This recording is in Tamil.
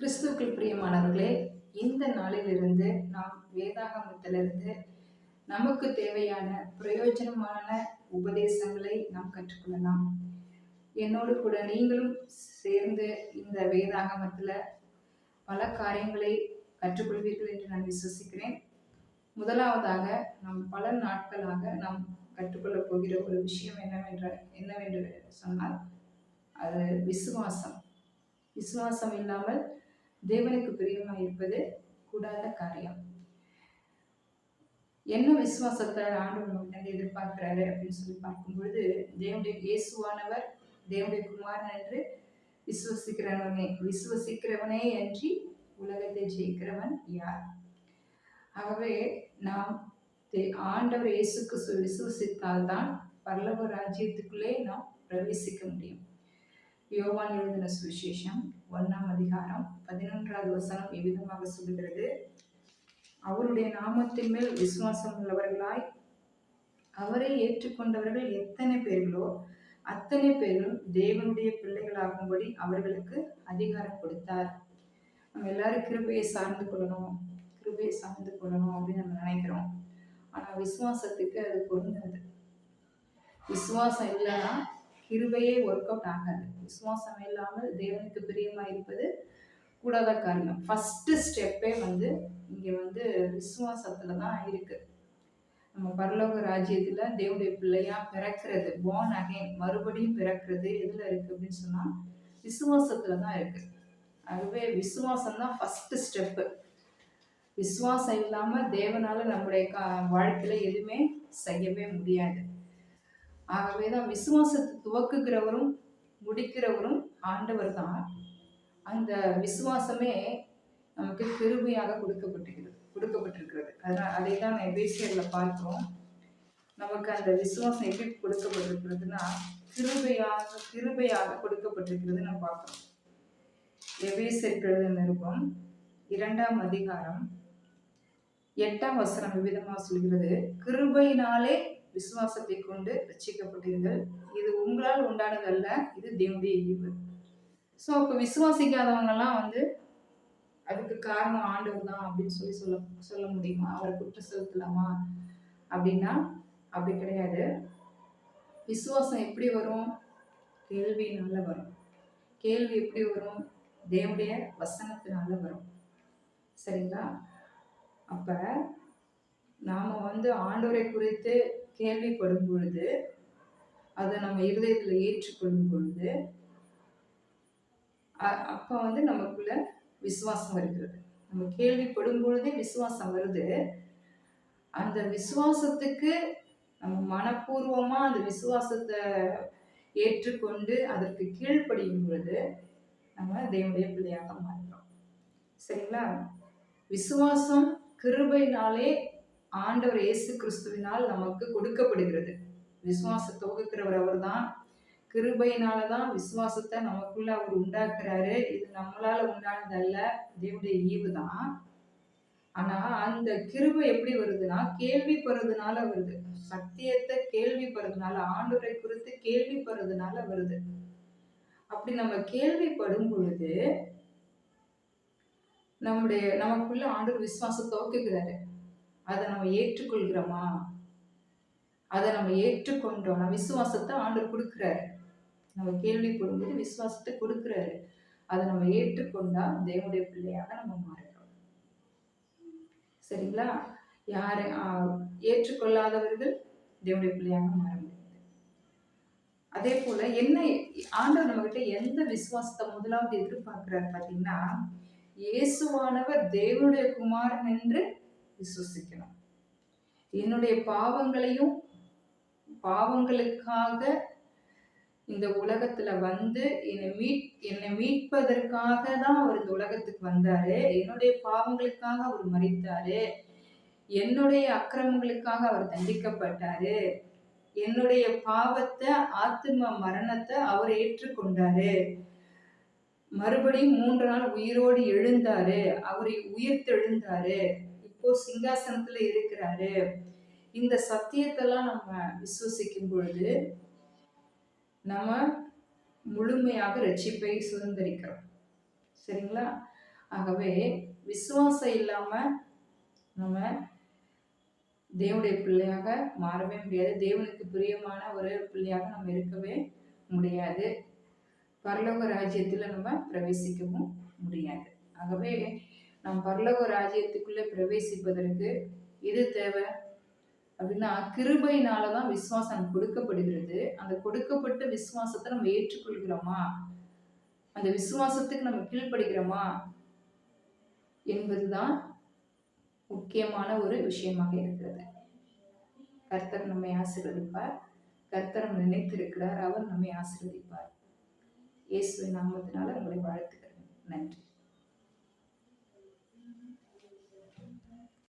கிறிஸ்துவுக்குள் பிரியமானவர்களே இந்த நாளிலிருந்து நாம் வேதாகமத்திலிருந்து நமக்கு தேவையான பிரயோஜனமான உபதேசங்களை நாம் கற்றுக்கொள்ளலாம். என்னோடு கூட நீங்களும் சேர்ந்து இந்த வேதாகமத்தில் பல காரியங்களை கற்றுக்கொள்வீர்கள் என்று நான் விசுவசிக்கிறேன். முதலாவதாக நாம் பல நாட்களாக நாம் கற்றுக்கொள்ளப் போகிற ஒரு விஷயம் என்னவென்ற என்னவென்று சொன்னால் அது விசுவாசம். விசுவாசம் இல்லாமல் தேவனுக்கு பிரியமாக இருப்பது கூடாத காரியம். என்ன விசுவாசத்தை ஆண்டவர் நம்மகிட்ட எதிர்பார்க்கிறாரு அப்படின்னு சொல்லி பார்க்கும் பொழுது தேவனுடைய இயேசுவானவர் தேவனுடைய குமாரன் என்று விசுவசிக்கிறவனே விசுவசிக்கிறவனே அன்றி உலகத்தை ஜெயிக்கிறவன் யார்? ஆகவே நாம் தே- ஆண்டவர் இயேசுக்கு விசுவசித்தால்தான் பல்லவ ராஜ்யத்துக்குள்ளே நாம் பிரவேசிக்க முடியும். யோவான் எழுதின சுவிசேஷம் ஒன்றாம் அதிகாரம் பதினொன்றாவது வசனம் இவ்விதமாக சொல்லுகிறது. அவருடைய நாமத்தின் மேல் விசுவாசம் உள்ளவர்களாய் அவரை ஏற்றுக்கொண்டவர்கள் எத்தனை பேர்களோ அத்தனை பேரும் தேவனுடைய பிள்ளைகளாகும்படி அவர்களுக்கு அதிகாரம் கொடுத்தார். நம்ம எல்லாரும் கிருபையை சார்ந்து கொள்ளணும் கிருபையை சார்ந்து கொள்ளணும் அப்படின்னு நம்ம நினைக்கிறோம். ஆனால் விசுவாசத்துக்கு அது பொருந்தாது. விசுவாசம் இல்லைன்னா கிருபையே ஒர்க் அவுட் ஆகாது. விசுவாசம் இல்லாமல் தேவனுக்கு பிரியமாக இருப்பது கூடாத காரியம். ஃபஸ்ட்டு ஸ்டெப்பே வந்து இங்கே வந்து விசுவாசத்தில் தான் இருக்குது நம்ம பரலோக ராஜ்யத்தில் தேவனுடைய பிள்ளையாக பிறக்கிறது போன் அகைன் மறுபடியும் பிறக்கிறது எதில் இருக்குது அப்படின்னு சொன்னால் விசுவாசத்தில் தான் இருக்குது ஆகவே விசுவாசம் தான் ஃபஸ்ட்டு ஸ்டெப்பு விசுவாசம் இல்லாமல் தேவனால் நம்முடைய கா வாழ்க்கையில் எதுவுமே செய்யவே முடியாது. ஆகவே தான் விசுவாசத்தை துவக்குகிறவரும் முடிக்கிறவரும் ஆண்டவர் தான் அந்த விசுவாசமே நமக்கு கிருபையாக கொடுக்கப்பட்டிருக்கிறது கொடுக்கப்பட்டிருக்கிறது. அதனால் அதை தான் எபேசியரில் பார்க்குறோம். நமக்கு அந்த விசுவாசம் எப்படி கொடுக்கப்பட்டிருக்கிறதுனா கிருபையாக கிருபையாக கொடுக்கப்பட்டிருக்கிறது நம்ம பார்க்குறோம். எபேசியர் எழுதின நிருபம் இரண்டாம் அதிகாரம் எட்டாம் வசனம் விதமாக சொல்கிறது கிருபையினாலே விசுவாசத்தை கொண்டு ரட்சிக்கப்பட்டீர்கள் இது உங்களால் உண்டானதல்ல இது தேவனுடைய ஈவு ஸோ அப்போ விசுவாசிக்காதவங்கெல்லாம் வந்து அதுக்கு காரணம் ஆண்டவர் தான் அப்படின்னு சொல்லி சொல்ல சொல்ல முடியுமா? அவரை குற்றம் செலுத்தலாமா? அப்படின்னா அப்படி கிடையாது. விசுவாசம் எப்படி வரும்? கேள்வியினால வரும். கேள்வி எப்படி வரும்? தேவனுடைய வசனத்தினால வரும். சரிங்களா? அப்போ நாம் வந்து ஆண்டவரை குறித்து கேள்விப்படும் பொழுது அதை நம்ம இருதயத்தில் ஏற்றுக்கொள்ளும் பொழுது அ- அப்ப வந்து நமக்குள்ள விசுவாசம் வருகிறது. நம்ம கேள்விப்படும் பொழுதே விசுவாசம் வருது. அந்த விசுவாசத்துக்கு நம்ம மனப்பூர்வமா அந்த விசுவாசத்தை ஏற்றுக்கொண்டு அதற்கு கீழ்ப்படியும் பொழுது நம்ம தேவனுடைய பிள்ளையாக மாறுறோம் சரிங்களா? விசுவாசம் கிருபையினாலே ஆண்டவர் இயேசு கிறிஸ்துவினால் நமக்கு கொடுக்கப்படுகிறது. விசுவாசத்தை தொகுக்கிறவர் அவர்தான். கிருபையினால தான் விசுவாசத்தை நமக்குள்ள அவர் உண்டாக்குறாரு. இது நம்மளால உண்டானதல்ல. தேவனுடைய ஈவு தான் ஆனா அந்த கிருபை எப்படி வருதுன்னா கேள்விப்படுறதுனால வருது. சத்தியத்தை கேள்விப்படுறதுனால ஆண்டவரை குறித்து கேள்விப்படுறதுனால வருது. அப்படி நம்ம கேள்விப்படும் பொழுது நம்முடைய நமக்குள்ள ஆண்டவர் விசுவாசம் துவக்குகிறாரு அதை நம்ம ஏற்றுக்கொள்கிறோமா? அதை நம்ம ஏற்றுக்கொண்டோம் நம்ம விசுவாசத்தை ஆண்டு கொடுக்குறாரு. நம்ம கேள்விப்படும்போது விசுவாசத்தை கொடுக்குறாரு. அதை நம்ம ஏற்றுக்கொண்டா தேவனுடைய பிள்ளையாக நம்ம மாறுறோம் சரிங்களா? யாரை ஏற்றுக்கொள்ளாதவர்கள் தேவனுடைய பிள்ளையாக மாற முடியாது. அதே போல என்ன ஆண்டவர் நம்மகிட்ட எந்த விசுவாசத்தை முதலாவது எதிர்பார்க்கிறார் பார்த்தீங்கன்னா இயேசுவானவர் தேவனுடைய குமாரன் என்று விசுவசிக்கணும். என்னுடைய பாவங்களையும் பாவங்களுக்காக இந்த உலகத்துல வந்து என்னை மீட் என்னை மீட்பதற்காக தான் அவர் இந்த உலகத்துக்கு வந்தாரு. என்னுடைய பாவங்களுக்காக அவர் மறித்தாரு. என்னுடைய அக்கிரமங்களுக்காக அவர் தண்டிக்கப்பட்டாரு. என்னுடைய பாவத்தை ஆத்ம மரணத்தை அவர் ஏற்றுக்கொண்டாரு. மறுபடியும் மூன்று நாள் உயிரோடு எழுந்தாரு. அவரை உயிர்த்தெழுந்தாரு. இப்போ சிங்காசனத்துல இருக்கிறாரு. இந்த சத்தியத்தெல்லாம் நம்ம விசுவசிக்கும் பொழுது நம்ம முழுமையாக ரட்சிப்பை சுதந்திரிக்கிறோம். சரிங்களா? ஆகவே விசுவாசம் இல்லாம நம்ம தேவனுடைய பிள்ளையாக மாறவே முடியாது. தேவனுக்கு பிரியமான ஒரு பிள்ளையாக நம்ம இருக்கவே முடியாது. பரலோக ராஜ்யத்தில் நம்ம பிரவேசிக்கவும் முடியாது. ஆகவே நாம் பரலோக ராஜ்யத்துக்குள்ளே பிரவேசிப்பதற்கு எது தேவை? அப்படின்னா கிருபையினால தான் விசுவாசம் கொடுக்கப்படுகிறது. அந்த கொடுக்கப்பட்ட விசுவாசத்தை நம்ம ஏற்றுக்கொள்கிறோமா? அந்த விசுவாசத்துக்கு நம்ம கீழ்ப்படுகிறோமா? என்பதுதான் முக்கியமான ஒரு விஷயமாக இருக்கிறது. கர்த்தர் நம்மை ஆசீர்வதிப்பார். கர்த்தர் நம்ம நினைத்திருக்கிறார். அவர் நம்மை ஆசீர்வதிப்பார். இயேசுவின் நாமத்தினால உங்களை வாழ்த்துக்கிறேன் நன்றி.